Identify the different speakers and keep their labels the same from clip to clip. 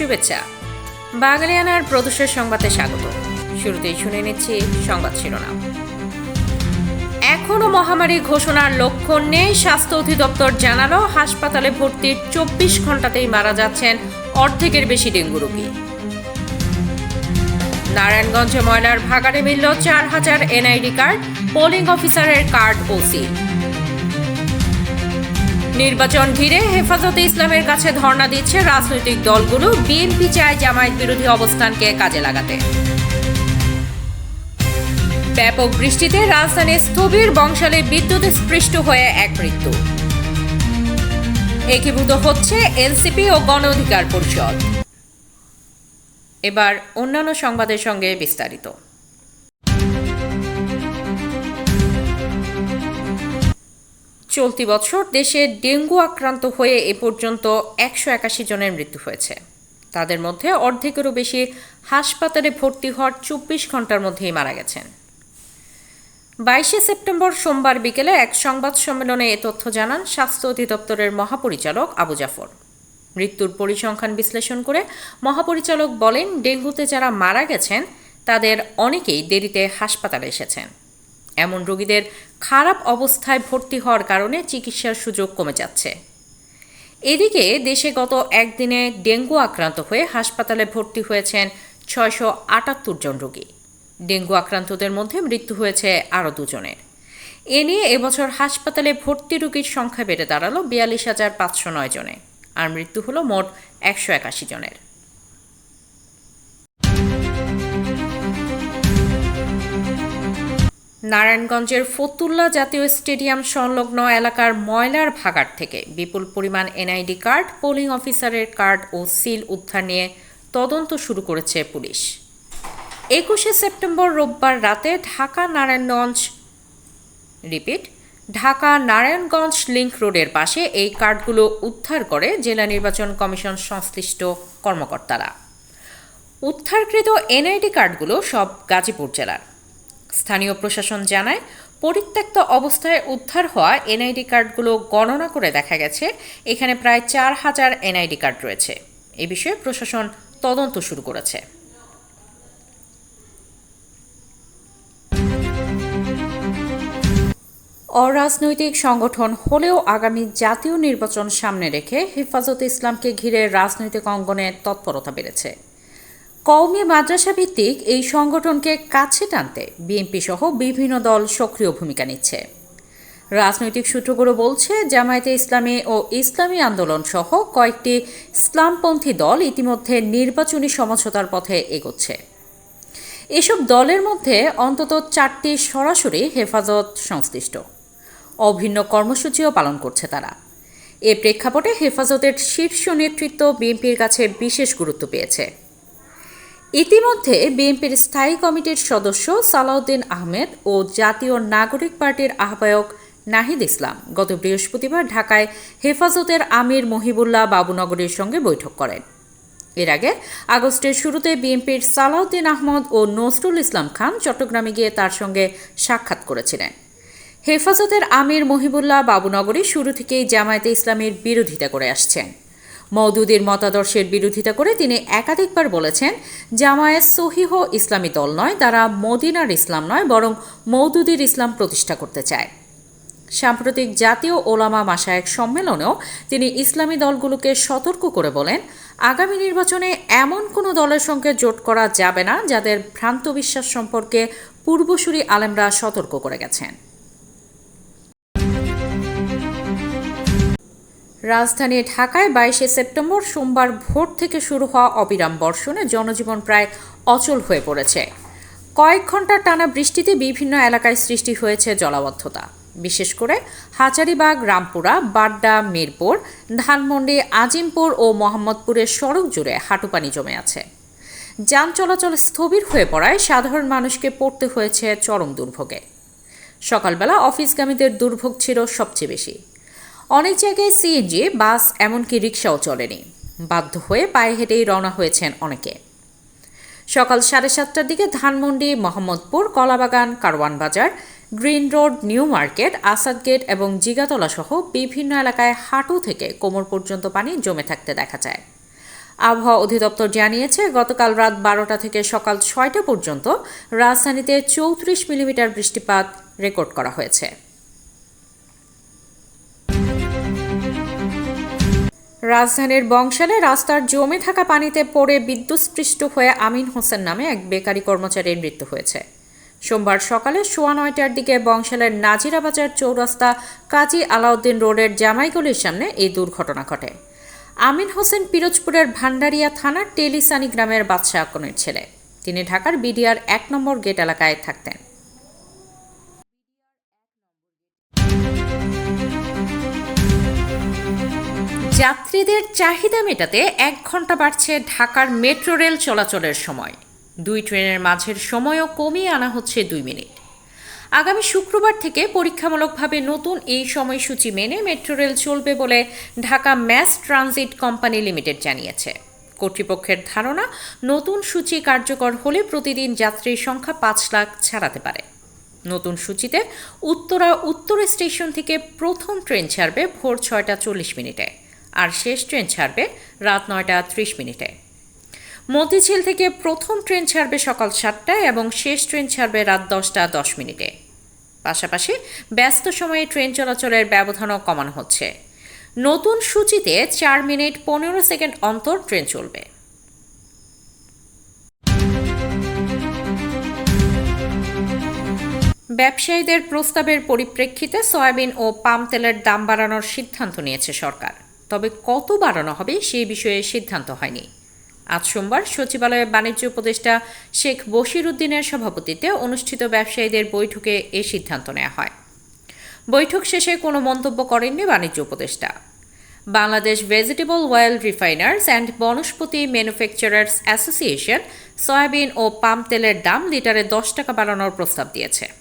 Speaker 1: শুভেচ্ছা। বাঙালিয়ানার প্রদর্শের সংবাদে স্বাগত। শুরুতেই শুনে নিচ্ছি সংবাদ শিরোনাম। এখনও মহামারী ঘোষণার লক্ষণ নেই, স্বাস্থ্য অধিদপ্তর জানালো, হাসপাতালে ভর্তির চব্বিশ ঘন্টাতেই মারা যাচ্ছেন অর্ধেকের বেশি ডেঙ্গু রোগী। নারায়ণগঞ্জে ময়লার ভাগাড়ে মিলল চার হাজার এনআইডি কার্ড, পোলিং অফিসারের কার্ড ওসি। নির্বাচন ঘিরে হেফাজতে ইসলামের কাছে ধর্ণা দিচ্ছে রাজনৈতিক দলগুলো। বিএনপি চায় জামায়াত বিরোধী অবস্থানকে কাজে লাগাতে। ব্যাপক বৃষ্টিতে রাজধানীর স্থবির বংশালে বিদ্যুৎ স্পৃষ্ট হয়ে এক মৃত্যু। একীভূত হচ্ছে এনসিপি ও গণ অধিকার পরিষদ। এবার অন্যান্য সংবাদের সঙ্গে বিস্তারিত। চলতি বছর দেশে ডেঙ্গু আক্রান্ত হয়ে এ পর্যন্ত একশো একাশি জনের মৃত্যু হয়েছে। তাদের মধ্যে অর্ধেকেরও বেশি হাসপাতালে ভর্তি হওয়ার চব্বিশ ঘণ্টার মধ্যেই মারা গেছেন। বাইশে সেপ্টেম্বর সোমবার বিকেলে এক সংবাদ সম্মেলনে এ তথ্য জানান স্বাস্থ্য অধিদপ্তরের মহাপরিচালক আবু জাফর। মৃত্যুর পরিসংখ্যান বিশ্লেষণ করে মহাপরিচালক বলেন, ডেঙ্গুতে যারা মারা গেছেন, তাদের অনেকেই দেরিতে হাসপাতালে এসেছেন। এমন রোগীদের খারাপ অবস্থায় ভর্তি হওয়ার কারণে চিকিৎসার সুযোগ কমে যাচ্ছে। এদিকে দেশে গত একদিনে ডেঙ্গু আক্রান্ত হয়ে হাসপাতালে ভর্তি হয়েছেন ছয়শো আটাত্তর জন রোগী। ডেঙ্গু আক্রান্তদের মধ্যে মৃত্যু হয়েছে আরও দুজনের। এ নিয়ে এবছর হাসপাতালে ভর্তি রোগীর সংখ্যা বেড়ে দাঁড়াল বিয়াল্লিশ হাজার পাঁচশো নয় জনে, আর মৃত্যু হলো মোট একশো একাশি জনের। নারায়ণগঞ্জের ফতুল্লা জাতীয় স্টেডিয়াম সংলগ্ন এলাকার ময়লার ভাগাড় থেকে বিপুল পরিমাণ এনআইডি কার্ড, পোলিং অফিসারের কার্ড ও সিল উদ্ধার নিয়ে তদন্ত শুরু করেছে পুলিশ। একুশে সেপ্টেম্বর রোববার রাতে ঢাকা নারায়ণগঞ্জ, রিপিট, ঢাকা নারায়ণগঞ্জ লিংক রোডের পাশে এই কার্ডগুলো উদ্ধার করে জেলা নির্বাচন কমিশন সংশ্লিষ্ট কর্মকর্তারা। উদ্ধারকৃত এনআইডি কার্ডগুলো সব গাজীপুর জেলার। স্থানীয় প্রশাসন জানায়, পরিত্যক্ত অবস্থায় উদ্ধার হওয়া এনআইডি কার্ডগুলো গণনা করে দেখা গেছে। এখানে প্রায় চার হাজার এনআইডি কার্ড রয়েছে। এ বিষয়ে প্রশাসন তদন্ত শুরু করেছে। অরাজনৈতিক সংগঠন হলেও আগামী জাতীয় নির্বাচন সামনে রেখে হেফাজতে ইসলামকে ঘিরে রাজনৈতিক অঙ্গনে তৎপরতা বেড়েছে। কওমি মাদ্রাসা ভিত্তিক এই সংগঠনকে কাছে টানতে বিএনপি সহ বিভিন্ন দল সক্রিয় ভূমিকা নিচ্ছে। রাজনৈতিক সূত্রগুলো বলছে, জামায়াতে ইসলামী ও ইসলামী আন্দোলন সহ কয়েকটি ইসলামপন্থী দল ইতিমধ্যে নির্বাচনী সমঝোতার পথে এগোচ্ছে। এসব দলের মধ্যে অন্তত চারটি সরাসরি হেফাজত সংশ্লিষ্ট। অভিন্ন কর্মসূচিও পালন করছে তারা। এ প্রেক্ষাপটে হেফাজতের শীর্ষ নেতৃত্ব বিএনপির কাছে বিশেষ গুরুত্ব পেয়েছে। ইতিমধ্যে বিএনপির স্থায়ী কমিটির সদস্য সালাউদ্দিন আহমেদ ও জাতীয় নাগরিক পার্টির আহ্বায়ক নাহিদ ইসলাম গত বৃহস্পতিবার ঢাকায় হেফাজতের আমির মহিবুল্লাহ বাবুনগরের সঙ্গে বৈঠক করেন। এর আগে আগস্টের শুরুতে বিএনপির সালাউদ্দিন আহমদ ও নজরুল ইসলাম খান চট্টগ্রামে গিয়ে তার সঙ্গে সাক্ষাৎ করেছিলেন। হেফাজতের আমির মহিবুল্লাহ বাবুনগরী শুরু থেকেই জামায়াতে ইসলামের বিরোধিতা করে আসছেন। মওদুদির মতাদর্শের বিরোধিতা করে তিনি একাধিকবার বলেছেন, জামায়াত সহিহ ইসলামী দল নয়, তারা মদিনার ইসলাম নয়, বরং মওদুদির ইসলাম প্রতিষ্ঠা করতে চায়। সাম্প্রতিক জাতীয় ওলামা মাসায়েক সম্মেলনেও তিনি ইসলামী দলগুলোকে সতর্ক করে বলেন, আগামী নির্বাচনে এমন কোনো দলের সঙ্গে জোট করা যাবে না, যাদের ভ্রান্ত বিশ্বাস সম্পর্কে পূর্বসূরি আলেমরা সতর্ক করে গেছেন। রাজধানী ঢাকায় বাইশে সেপ্টেম্বর সোমবার ভোর থেকে শুরু হওয়া অবিরাম বর্ষণে জনজীবন প্রায় অচল হয়ে পড়েছে। কয়েক ঘণ্টার টানা বৃষ্টিতে বিভিন্ন এলাকায় সৃষ্টি হয়েছে জলাবদ্ধতা। বিশেষ করে হাজারিবাগ রামপুরা, বাড্ডা, মিরপুর, ধানমন্ডি, আজিমপুর ও মোহাম্মদপুরের সড়ক জুড়ে হাঁটুপানি জমে আছে। যান চলাচল স্থবির হয়ে পড়ায় সাধারণ মানুষকে পড়তে হয়েছে চরম দুর্ভোগে। সকালবেলা অফিসগামীদের দুর্ভোগ ছিল সবচেয়ে বেশি। অনেক জায়গায় সিএনজি, বাস, এমনকি রিক্সাও চলেনি। বাধ্য হয়ে পায়ে হেঁটেই রওনা হয়েছেন অনেকে। সকাল সাড়ে সাতটার দিকে Dhanmondi, Mohammadpur, Kalabagan, Karwan Bazar, green road, new market, Asad gate এবং জিগাতলা সহ বিভিন্ন এলাকায় হাঁটু থেকে কোমর পর্যন্ত পানি জমে থাকতে দেখা যায়। আবহাওয়া অধিদপ্তর জানিয়েছে, গতকাল রাত বারোটা থেকে সকাল ছয়টা পর্যন্ত রাজধানীতে চৌত্রিশ মিলিমিটার বৃষ্টিপাত রেকর্ড করা হয়েছে। রাজধানীর বংশালে রাস্তার জমে থাকা পানিতে পড়ে বিদ্যুৎস্পৃষ্ট হয়ে আমিন হোসেন নামে এক বেকারি কর্মচারীর মৃত্যু হয়েছে। সোমবার সকালে সোয়া নয়টার দিকে বংশালের নাজিরাবাজার চৌরাস্তা কাজী আলাউদ্দিন রোডের জামাইগলির সামনে এই দুর্ঘটনা ঘটে। আমিন হোসেন পিরোজপুরের ভান্ডারিয়া থানার টেলিসানি গ্রামের বাদশাহ আকনের ছেলে। তিনি ঢাকার বিডিআর এক নম্বর গেট এলাকায় থাকতেন। যাত্রীদের চাহিদা মেটাতে এক ঘণ্টা বাড়ছে ঢাকার মেট্রো রেল চলাচলের সময়। দুই ট্রেনের মাঝের সময়ও কমিয়ে আনা হচ্ছে দুই মিনিট। আগামী শুক্রবার থেকে পরীক্ষামূলকভাবে নতুন এই সময়সূচি মেনে মেট্রো রেল চলবে বলে Dhaka mass transit company limited জানিয়েছে। কর্তৃপক্ষের ধারণা, নতুন সূচি কার্যকর হলে প্রতিদিন যাত্রীর সংখ্যা পাঁচ লাখ ছাড়াতে পারে। নতুন সূচিতে উত্তরা উত্তর স্টেশন থেকে প্রথম ট্রেন ছাড়বে ভোর ছয়টা চল্লিশ মিনিটে। আর শেষ ট্রেন ছাড়বে রাত নয়টা ত্রিশ মিনিটে। মতিঝিল থেকে প্রথম ট্রেন ছাড়বে সকাল সাতটায় এবং শেষ ট্রেন ছাড়বে রাত দশটা দশ মিনিটে। পাশাপাশি ব্যস্ত সময়ে ট্রেন চলাচলের ব্যবধানও কমানো হচ্ছে। নতুন সূচিতে চার মিনিট পনেরো সেকেন্ড অন্তর ট্রেন চলবে। ব্যবসায়ীদের প্রস্তাবের পরিপ্রেক্ষিতে সয়াবিন ও পাম তেলের দাম বাড়ানোর সিদ্ধান্ত নিয়েছে সরকার। তবে কত বাড়ানো হবে সেই বিষয়ে সিদ্ধান্ত হয়নি। আজ সোমবার সচিবালয়ে বাণিজ্য উপদেষ্টা শেখ বশির উদ্দিনের সভাপতিত্বে অনুষ্ঠিত ব্যবসায়ীদের বৈঠকে এ সিদ্ধান্ত নেওয়া হয়। বৈঠক শেষে কোনো মন্তব্য করেননি বাণিজ্য উপদেষ্টা। Bangladesh vegetable oil refiners and Vanaspati manufacturers association soybean O palm তেলের দাম লিটারে দশ টাকা বাড়ানোর প্রস্তাব দিয়েছে।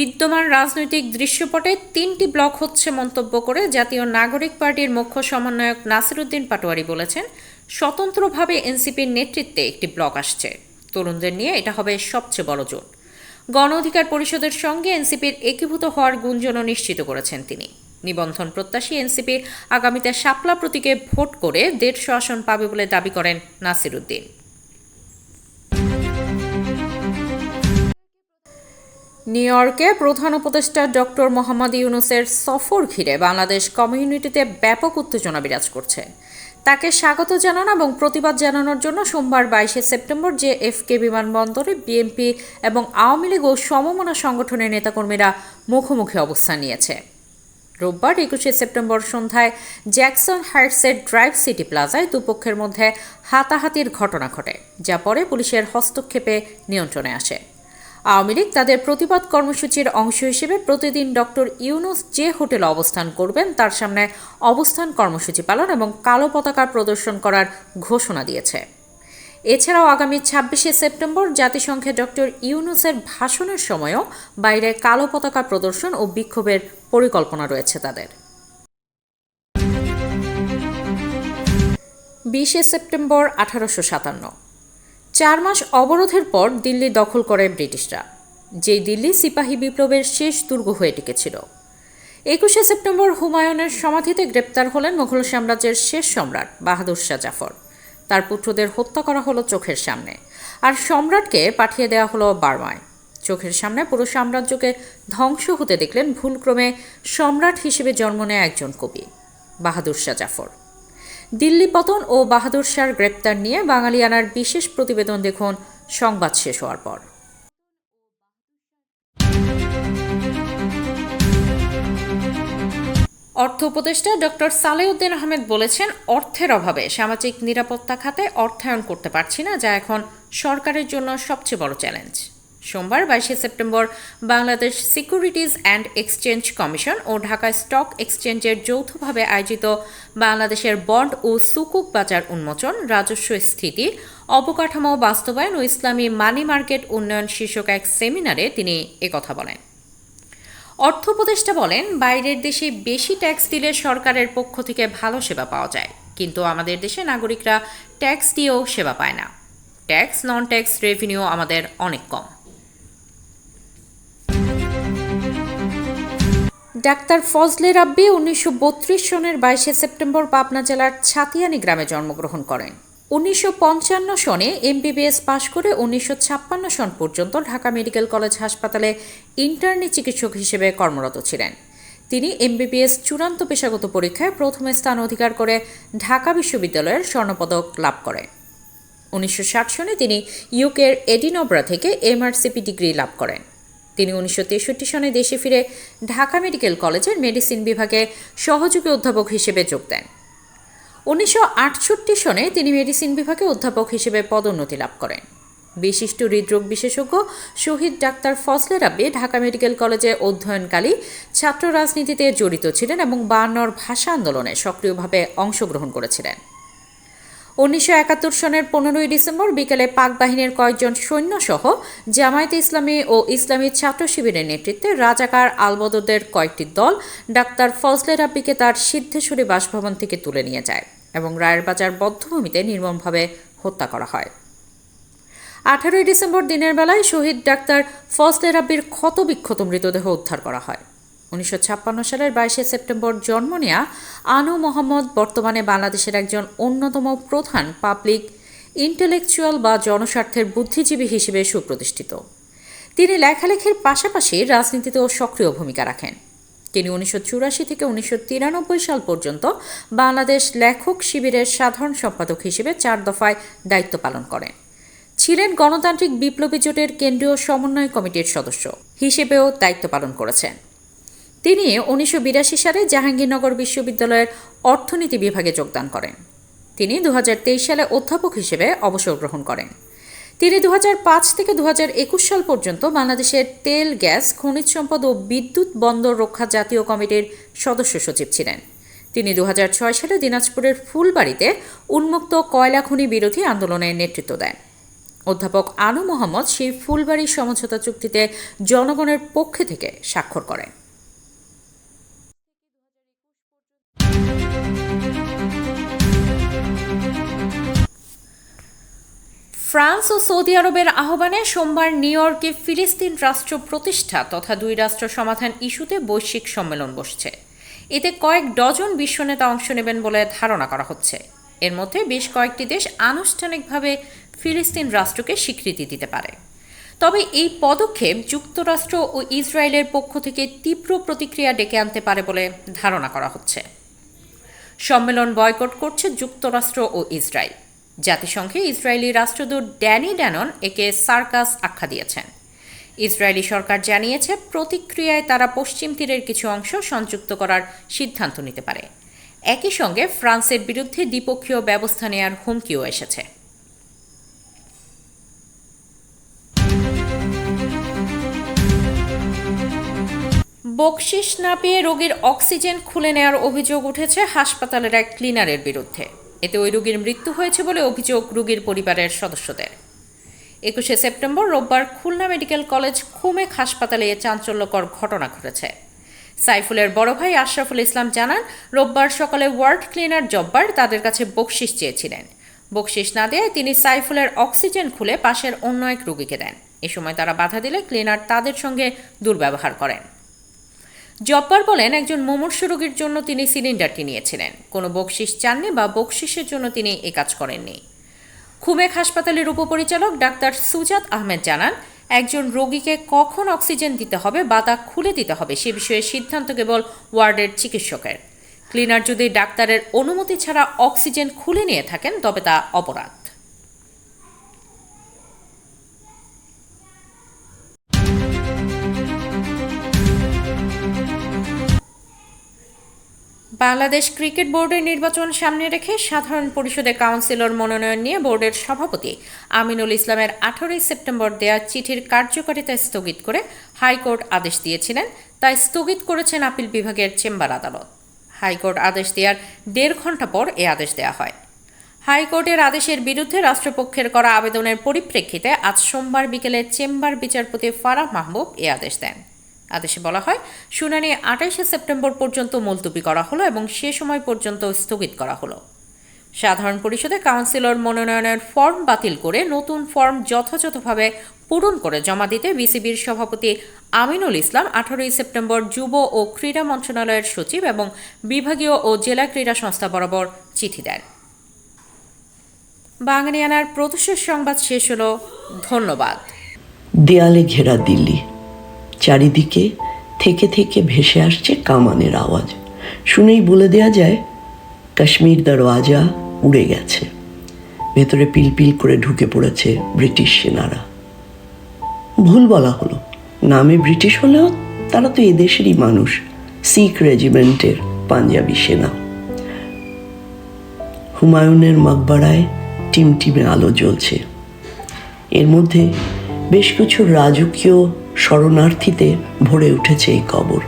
Speaker 1: বিদ্যমান রাজনৈতিক দৃশ্যপটে তিনটি ব্লক হচ্ছে মন্তব্য করে জাতীয় নাগরিক পার্টির মুখ্য সমন্বয়ক নাসিরুদ্দিন পাটোয়ারি বলেছেন, স্বতন্ত্রভাবে এনসিপির নেতৃত্বে একটি ব্লক আসছে। তরুণদের নিয়ে এটা হবে সবচেয়ে বড় জোট। গণ অধিকার পরিষদের সঙ্গে এনসিপির একীভূত হওয়ার গুঞ্জনও নিশ্চিত করেছেন তিনি। নিবন্ধন প্রত্যাশী এনসিপি আগামীতে শাপলা প্রতীকে ভোট করে দেড়শো আসন পাবে বলে দাবি করেন নাসিরুদ্দিন। নিউ ইয়র্কে প্রধান উপদেষ্টা ডক্টর মোহাম্মদ ইউনুসের সফর ঘিরে বাংলাদেশ কমিউনিটিতে ব্যাপক উত্তেজনা বিরাজ করছে। তাকে স্বাগত জানানো এবং প্রতিবাদ জানানোর জন্য সোমবার বাইশে সেপ্টেম্বর যে এফকে বিমানবন্দরে বিএনপি এবং আওয়ামী লীগ ও সমমনা সংগঠনের নেতাকর্মীরা মুখোমুখি অবস্থান নিয়েছে। রোববার একুশে সেপ্টেম্বর সন্ধ্যায় জ্যাকসন হাইটসের ড্রাইভ সিটি প্লাজায় দুপক্ষের মধ্যে হাতাহাতির ঘটনা ঘটে, যা পরে পুলিশের হস্তক্ষেপে নিয়ন্ত্রণে আসে। আওয়ামী লীগ তাদের প্রতিবাদ কর্মসূচির অংশ হিসেবে প্রতিদিন ডক্টর ইউনুস যে হোটেলে অবস্থান করবেন, তার সামনে অবস্থান কর্মসূচি পালন এবং কালো পতাকা প্রদর্শন করার ঘোষণা দিয়েছে। এছাড়াও আগামী ছাব্বিশে সেপ্টেম্বর জাতিসংঘে ডক্টর ইউনুসের ভাষণের সময়ও বাইরে কালো পতাকা প্রদর্শন ও বিক্ষোভের পরিকল্পনা রয়েছে তাদের। বিশে সেপ্টেম্বর আঠারোশো সাতান্ন। চার মাস অবরোধের পর দিল্লি দখল করে ব্রিটিশরা, যেই দিল্লি সিপাহী বিপ্লবের শেষ দুর্গ হয়ে টিকেছিল। একুশে সেপ্টেম্বর হুমায়ুনের সমাধিতে গ্রেপ্তার হলেন মুঘল সাম্রাজ্যের শেষ সম্রাট বাহাদুর শাহ জাফর। তার পুত্রদের হত্যা করা হলো চোখের সামনে, আর সম্রাটকে পাঠিয়ে দেওয়া হলো বার্মায়। চোখের সামনে পুরো সাম্রাজ্যকে ধ্বংস হতে দেখলেন ভুলক্রমে সম্রাট হিসেবে জন্ম নেয় একজন কবি, বাহাদুর শাহ জাফর। দিল্লি পতন ও বাহাদুর শাহর গ্রেপ্তার নিয়ে বাঙালিয়ানার বিশেষ প্রতিবেদন দেখুন। সংবাদ শেষ হওয়ার পর। অর্থ উপদেষ্টা ডক্টর সালেউদ্দিন আহমেদ বলেছেন, অর্থের অভাবে সামাজিক নিরাপত্তা খাতে অর্থায়ন করতে পারছি না, যা এখন সরকারের জন্য সবচেয়ে বড় চ্যালেঞ্জ। সোমবার, বাইশে September, Bangladesh securities and exchange commission O Dhaka stock এক্সচেঞ্জের যৌথভাবে আয়োজিত বাংলাদেশের বন্ড ও সুকুক বাজার উন্মোচন, রাজস্ব স্থিতি, অবকাঠামো বাস্তবায়ন ও ইসলামী মানি মার্কেট উন্নয়ন শীর্ষক এক সেমিনারে তিনি একথা বলেন। অর্থ উপদেষ্টা বলেন, বাইরের দেশে বেশি ট্যাক্স দিলে সরকারের পক্ষ থেকে ভালো সেবা পাওয়া যায়, কিন্তু আমাদের দেশে নাগরিকরা ট্যাক্স দিয়েও সেবা পায় না। ট্যাক্স নন ট্যাক্স রেভিনিউ আমাদের অনেক কম। ডাক্তার ফজলে রাব্বি উনিশশো বত্রিশ সনের বাইশে সেপ্টেম্বর পাবনা জেলার ছাতিয়ানি গ্রামে জন্মগ্রহণ করেন। উনিশশো পঞ্চান্ন সনে এমবিবিএস পাশ করে উনিশশো ছাপ্পান্ন সন পর্যন্ত ঢাকা মেডিকেল কলেজ হাসপাতালে ইন্টার্নি চিকিৎসক হিসেবে কর্মরত ছিলেন। তিনি এমবিবিএস চূড়ান্ত পেশাগত পরীক্ষায় প্রথম স্থান অধিকার করে ঢাকা বিশ্ববিদ্যালয়ের স্বর্ণপদক লাভ করেন। উনিশশো ষাট সনে তিনি ইউকের এডিনোব্রা থেকে এমআরসিপি ডিগ্রি লাভ করেন। তিনি উনিশশো তেষট্টি সনে দেশে ফিরে ঢাকা মেডিকেল কলেজের মেডিসিন বিভাগে সহযোগী অধ্যাপক হিসেবে যোগ দেন। উনিশশো আটষট্টি সনে তিনি মেডিসিন বিভাগে অধ্যাপক হিসেবে পদোন্নতি লাভ করেন। বিশিষ্ট হৃদরোগ বিশেষজ্ঞ শহীদ ডাক্তার ফজলে রাব্বি ঢাকা মেডিকেল কলেজে অধ্যয়নকালী ছাত্র রাজনীতিতে জড়িত ছিলেন এবং বায়ান্নর ভাষা আন্দোলনে সক্রিয়ভাবে অংশগ্রহণ করেছিলেন। উনিশশো একাত্তর সনের পনেরোই ডিসেম্বর বিকেলে পাক বাহিনীর কয়েকজন সৈন্যসহ জামায়াতে ইসলামী ও ইসলামী ছাত্র শিবিরের নেতৃত্বে রাজাকার আলবদরদের কয়েকটি দল ডাক্তার ফজলে রাব্বিকে তার সিদ্ধেশ্বরী বাসভবন থেকে তুলে নিয়ে যায় এবং রায়ের বাজার বদ্ধভূমিতে নির্মমভাবে হত্যা করা হয়। আঠারোই ডিসেম্বর দিনের বেলায় শহীদ ডাক্তার ফজলে রাব্বির ক্ষতবিক্ষত মৃতদেহ উদ্ধার করা হয়। উনিশশো ছাপ্পান্ন সালের বাইশে সেপ্টেম্বর জন্ম নেয়া আনু মোহাম্মদ বর্তমানে বাংলাদেশের একজন অন্যতম প্রধান পাবলিক ইন্টেলেকচুয়াল বা জনস্বার্থের বুদ্ধিজীবী হিসেবে সুপ্রতিষ্ঠিত। তিনি লেখালেখির পাশাপাশি রাজনীতিতেও সক্রিয় ভূমিকা রাখেন। তিনি উনিশশো চুরাশি থেকে উনিশশো তিরানব্বই সাল পর্যন্ত বাংলাদেশ লেখক শিবিরের সাধারণ সম্পাদক হিসেবে চার দফায় দায়িত্ব পালন করেন। ছিলেন গণতান্ত্রিক বিপ্লবী জোটের কেন্দ্রীয় সমন্বয় কমিটির সদস্য হিসেবেও দায়িত্ব পালন করেছেন। তিনি উনিশশো বিরাশি সালে জাহাঙ্গীরনগর বিশ্ববিদ্যালয়ের অর্থনীতি বিভাগে যোগদান করেন। তিনি দু হাজার তেইশ সালে অধ্যাপক হিসেবে অবসর গ্রহণ করেন। তিনি দু হাজার পাঁচ থেকে দু হাজার একুশ সাল পর্যন্ত বাংলাদেশের তেল, গ্যাস, খনিজ সম্পদ ও বিদ্যুৎ বন্দর রক্ষা জাতীয় কমিটির সদস্য সচিব ছিলেন। তিনি দু হাজার ছয় সালে দিনাজপুরের ফুলবাড়িতে উন্মুক্ত কয়লা খনি বিরোধী আন্দোলনের নেতৃত্ব দেন। অধ্যাপক আনু মোহাম্মদ সেই ফুলবাড়ি সমঝোতা চুক্তিতে জনগণের পক্ষে থেকে স্বাক্ষর করেন। ফ্রান্স ও সৌদি আরবের আহ্বানে সোমবার নিউ ইয়র্কে ফিলিস্তিন রাষ্ট্র প্রতিষ্ঠা তথা দুই রাষ্ট্র সমাধান ইস্যুতে বৈশ্বিক সম্মেলন বসছে। এতে কয়েক ডজন বিশ্বনেতা অংশ নেবেন বলে ধারণা করা হচ্ছে। এর মধ্যে বেশ কয়েকটি দেশ আনুষ্ঠানিকভাবে ফিলিস্তিন রাষ্ট্রকে স্বীকৃতি দিতে পারে। তবে এই পদক্ষেপ যুক্তরাষ্ট্র ও ইসরায়েলের পক্ষ থেকে তীব্র প্রতিক্রিয়া ডেকে আনতে পারে বলে ধারণা করা হচ্ছে। সম্মেলন বয়কট করছে যুক্তরাষ্ট্র ও ইসরায়েল। জাতিসংঘে ইসরায়েলি রাষ্ট্রদূত ড্যানি ড্যানন একে সার্কাস আখ্যা দিয়েছেন। ইসরায়েলি সরকার জানিয়েছে, প্রতিক্রিয়ায় তারা পশ্চিম তীরের কিছু অংশ সংযুক্ত করার সিদ্ধান্ত নিতে পারে। একই সঙ্গে ফ্রান্সের বিরুদ্ধে দ্বিপক্ষীয় ব্যবস্থা নেয়ার হুমকিও এসেছে। বকশিস না পেয়ে রোগীর অক্সিজেন খুলে নেওয়ার অভিযোগ উঠেছে হাসপাতালের এক ক্লিনারের বিরুদ্ধে। এতে ওই রোগীর মৃত্যু হয়েছে বলে অভিযোগ রোগীর পরিবারের সদস্যদের। একুশে সেপ্টেম্বর রোববার খুলনা মেডিকেল কলেজ খুমেক হাসপাতালে চাঞ্চল্যকর ঘটনা ঘটেছে। সাইফুলের বড় ভাই আশরাফুল ইসলাম জানান, রোববার সকালে ওয়ার্ড ক্লিনার জব্বার তাদের কাছে বকশিস চেয়েছিলেন। বকশিস না দেয় তিনি সাইফুলের অক্সিজেন খুলে পাশের অন্য এক রোগীকে দেন। এ সময় তারা বাধা দিলে ক্লিনার তাদের সঙ্গে দুর্ব্যবহার করেন। জব্বার বলেন, একজন মুমূর্ষু রোগীর জন্য তিনি সিলিন্ডারটি নিয়েছিলেন। কোনো বকশিস চাননি বা বকশিসের জন্য তিনি এ কাজ করেননি। খুমেক হাসপাতালের উপপরিচালক ডাক্তার সুজাত আহমেদ জানান, একজন রোগীকে কখন অক্সিজেন দিতে হবে বা তা খুলে দিতে হবে সে বিষয়ে সিদ্ধান্ত কেবল ওয়ার্ডের চিকিৎসকের। ক্লিনার যদি ডাক্তারের অনুমতি ছাড়া অক্সিজেন খুলে নিয়ে থাকেন, তবে তা অপরাধ। বাংলাদেশ ক্রিকেট বোর্ডের নির্বাচন সামনে রেখে সাধারণ পরিষদে কাউন্সিলর মনোনয়ন নিয়ে বোর্ডের সভাপতি আমিনুল ইসলামের আঠারোই সেপ্টেম্বর দেয়া চিঠির কার্যকারিতা স্থগিত করে হাইকোর্ট আদেশ দিয়েছিলেন, তাই স্থগিত করেছেন আপিল বিভাগের চেম্বার আদালত। হাইকোর্ট আদেশ দেওয়ার দেড় ঘণ্টা পর এ আদেশ দেওয়া হয়। হাইকোর্টের আদেশের বিরুদ্ধে রাষ্ট্রপক্ষের করা আবেদনের পরিপ্রেক্ষিতে আজ সোমবার বিকেলে চেম্বার বিচারপতি ফারাহ মাহবুব এ আদেশ দেন। আদেশে বলা হয়, শুনানি আঠাইশে সেপ্টেম্বর পর্যন্ত মুলতুবি করা হলো এবং সে সময় পর্যন্ত স্থগিত করা হলো। সাধারণ পরিষদে কাউন্সিলর মনোনয়নের ফর্ম বাতিল করে নতুন ফর্ম যথাযথভাবে পূরণ করে জমা দিতে বিসিবির সভাপতি আমিনুল ইসলাম আঠারোই সেপ্টেম্বর যুব ও ক্রীড়া মন্ত্রণালয়ের সচিব এবং বিভাগীয় ও জেলা ক্রীড়া সংস্থা বরাবর চিঠি দেন। বাঙালিয়ানার প্রদেশের সংবাদ শেষ হলো। ধন্যবাদ।
Speaker 2: দেয়ালে ঘেরা দিল্লি। চারিদিকে থেকে থেকে ভেসে আসছে কামানের আওয়াজ। শুনেই বলে দেয়া যায়, কাশ্মীর দরওয়াজা উড়ে গেছে। ভেতরে পিলপিল করে ঢুকে পড়েছে ব্রিটিশ সেনারা। ভুল বলা হলো। নামে ব্রিটিশ হলেও তারা তো এদেশেরই মানুষ, শিখ রেজিমেন্টের পাঞ্জাবি সেনা। হুমায়ুনের মকবরায় টিমটিমে আলো জ্বলছে। এর মধ্যে বেশ কিছু রাজকীয় শরণার্থীতে ভরে উঠেছে এই কবর।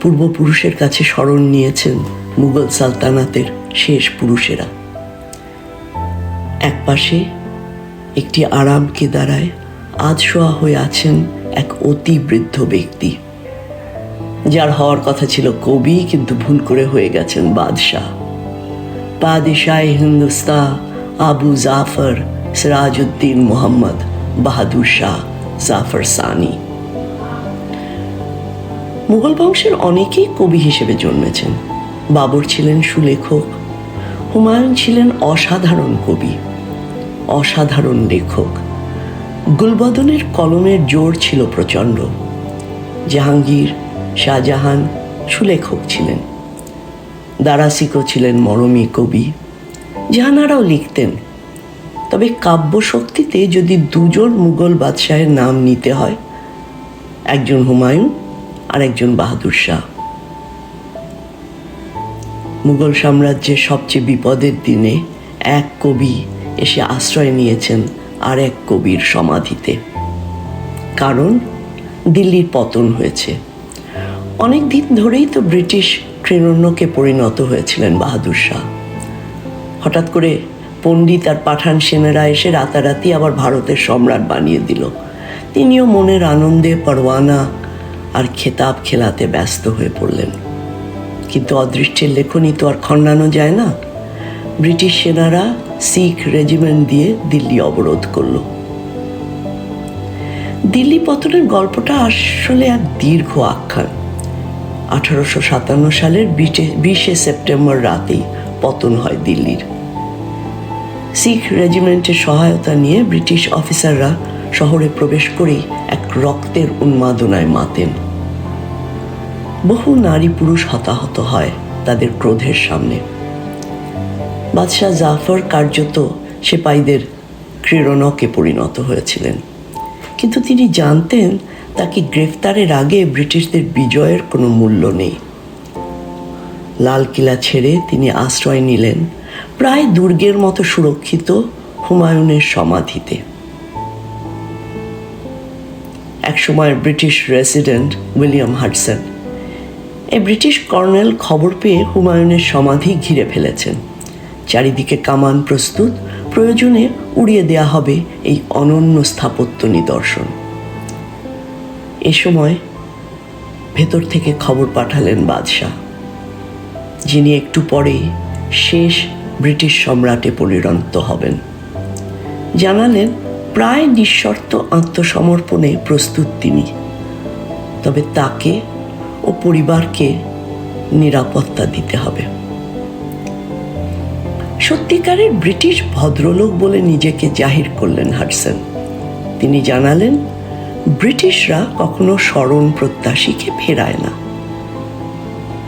Speaker 2: পূর্বপুরুষের কাছে শরণ নিয়েছেন মুঘল সালতানাতের শেষ পুরুষেরা। একপাশে একটি আরাম কেদারায় আজ শোয়া হয়ে আছেন এক অতি বৃদ্ধ ব্যক্তি। যার হওয়ার কথা ছিল কবি, কিন্তু ভুল করে হয়ে গেছেন বাদশাহ। পাদিশাহ হিন্দুস্তা আবু জাফর সিরাজউদ্দিন মোহাম্মদ বাহাদুর শাহ। জাফর সানি। মুঘল বংশের অনেকেই কবি হিসেবে জন্মেছেন। বাবর ছিলেন সুলেখক, হুমায়ুন ছিলেন অসাধারণ কবি, অসাধারণ লেখক। গুলবদনের কলমের জোর ছিল প্রচণ্ড। জাহাঙ্গীর, শাহজাহান সুলেখক ছিলেন। দারাসিকো ছিলেন মরমী কবি, জাহানারাও লিখতেন। তবে কাব্যশক্তিতে যদি দুজন মুঘল বাদশাহের নাম নিতে হয়, একজন হুমায়ুন আর একজন বাহাদুর শাহ। মুঘল সাম্রাজ্যের সবচেয়ে বিপদের দিনে এক কবি এসে আশ্রয় নিয়েছেন আর এক কবির সমাধিতে। কারণ দিল্লির পতন হয়েছে। অনেক দিন ধরেই তো ব্রিটিশ ট্রেনন্যকে পরিণত হয়েছিলেন বাহাদুর শাহ। হঠাৎ করে পণ্ডিত আর পাঠান সেনারা এসে রাতারাতি আবার ভারতের সম্রাট বানিয়ে দিল। তিনিও মনের আনন্দে পরওয়ানা আর খেতাব খেলাতে ব্যস্ত হয়ে পড়লেন। কিন্তু অদৃষ্টের লেখনী তো আর খণ্ডানো যায় না। ব্রিটিশ সেনারা শিখ রেজিমেন্ট দিয়ে দিল্লি অবরোধ করল। দিল্লি পতনের গল্পটা আসলে এক দীর্ঘ আখ্যান। আঠারোশো সাতান্ন সালের বিশে সেপ্টেম্বর রাতেই পতন হয় দিল্লির। শিখ রেজিমেন্টের সহায়তা নিয়ে ব্রিটিশ অফিসাররা শহরে প্রবেশ করেই এক রক্তের উন্মাদনায় মাতেন। বহু নারী পুরুষ হতাহত হয় তাদের ক্রোধের সামনে। বাদশাহ জাফর কার্যত সেপাইদের ক্রীড়নকে পরিণত হয়েছিলেন। কিন্তু তিনি জানতেন তাকে গ্রেফতারের আগে ব্রিটিশদের বিজয়ের কোনো মূল্য নেই। লাল কিলা ছেড়ে তিনি আশ্রয় নিলেন প্রায় দুর্গের মতো সুরক্ষিত হুমায়ুনের সমাধিতে। একসময়ের ব্রিটিশ রেসিডেন্ট উইলিয়াম হাডসন এই ব্রিটিশ কর্নেল খবর পেয়ে হুমায়ুনের সমাধি ঘিরে ফেলেছেন। চারিদিকে কামান প্রস্তুত, প্রয়োজনে উড়িয়ে দেয়া হবে এই অনন্য স্থাপত্য নিদর্শন। এ সময় ভেতর থেকে খবর পাঠালেন বাদশাহ, যিনি একটু পরেই শেষ ব্রিটিশ সম্রাটে পরিণত হবেন। জানালেন, প্রায় নিঃশর্ত আত্মসমর্পণে প্রস্তুত তিনি। তবে তাকে ও পরিবারকে নিরাপত্তা দিতে হবে। সত্যিকারের ব্রিটিশ ভদ্রলোক বলে নিজেকে জাহির করলেন হাডসন তিনি জানালেন, ব্রিটিশরা কখনো স্মরণ প্রত্যাশীকে ফেরায় না।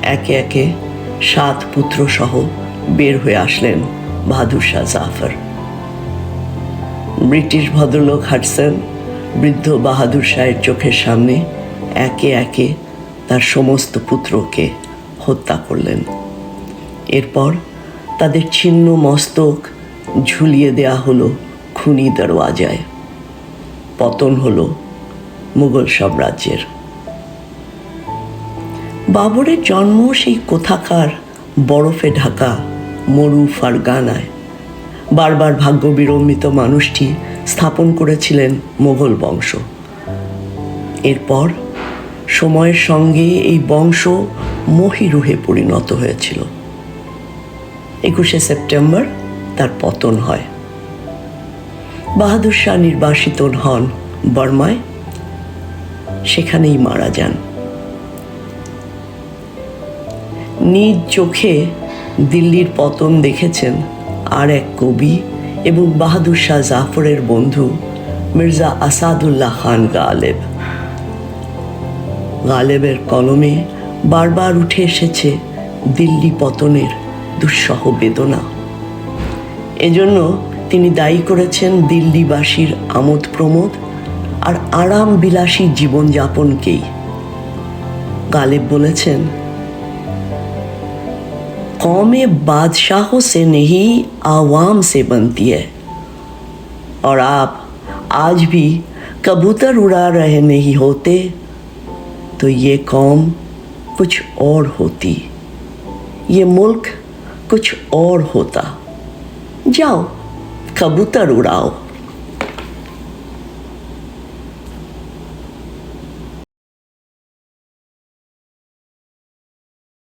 Speaker 2: একে একে সাত পুত্র সহ বের হয়ে আসলেন বাহাদুর শাহ জাফর। ব্রিটিশ ভদ্রলোক হাডসন বৃদ্ধ বাহাদুর শাহের চোখের সামনে একে একে তার সমস্ত পুত্রকে হত্যা করলেন। এরপর তাদের ছিন্ন মস্তক ঝুলিয়ে দেয়া হলো খুনি দরওয়াজায়। পতন হলো মুঘল সাম্রাজ্যের। বাবরের জন্ম সেই কোথাকার বরফে ঢাকা মরু ফারগানায়। বারবার ভাগ্য বিড়ম্বিত মানুষটি স্থাপন করেছিলেন মোগল বংশ। এরপর সময়ের সঙ্গে এই বংশ মহিরুহে পরিণত হয়েছিল। একুশে সেপ্টেম্বর তার পতন হয়। বাহাদুর শাহ নির্বাসিত হন বর্মায়। সেখানেই মারা যান। নিজ চোখে দিল্লির পতন দেখেছেন আর এক কবি এবং বাহাদুর শাহ জাফরের বন্ধু মির্জা আসাদুল্লাহ খান গালেব। গালেবের কলমে বারবার উঠে এসেছে দিল্লি পতনের দুঃসহ বেদনা। এজন্য তিনি দায়ী করেছেন দিল্লিবাসীর আমোদ প্রমোদ আর আরাম বিলাসী জীবনযাপনকেই। গালেব বলেছেন कौमें बादशाहों से नहीं, आवाम से बनती है। और आप आज भी कबूतर उड़ा रहे नहीं होते तो ये कौम कुछ और होती। ये मुल्क कुछ और होता। जाओ, कबूतर उड़ाओ।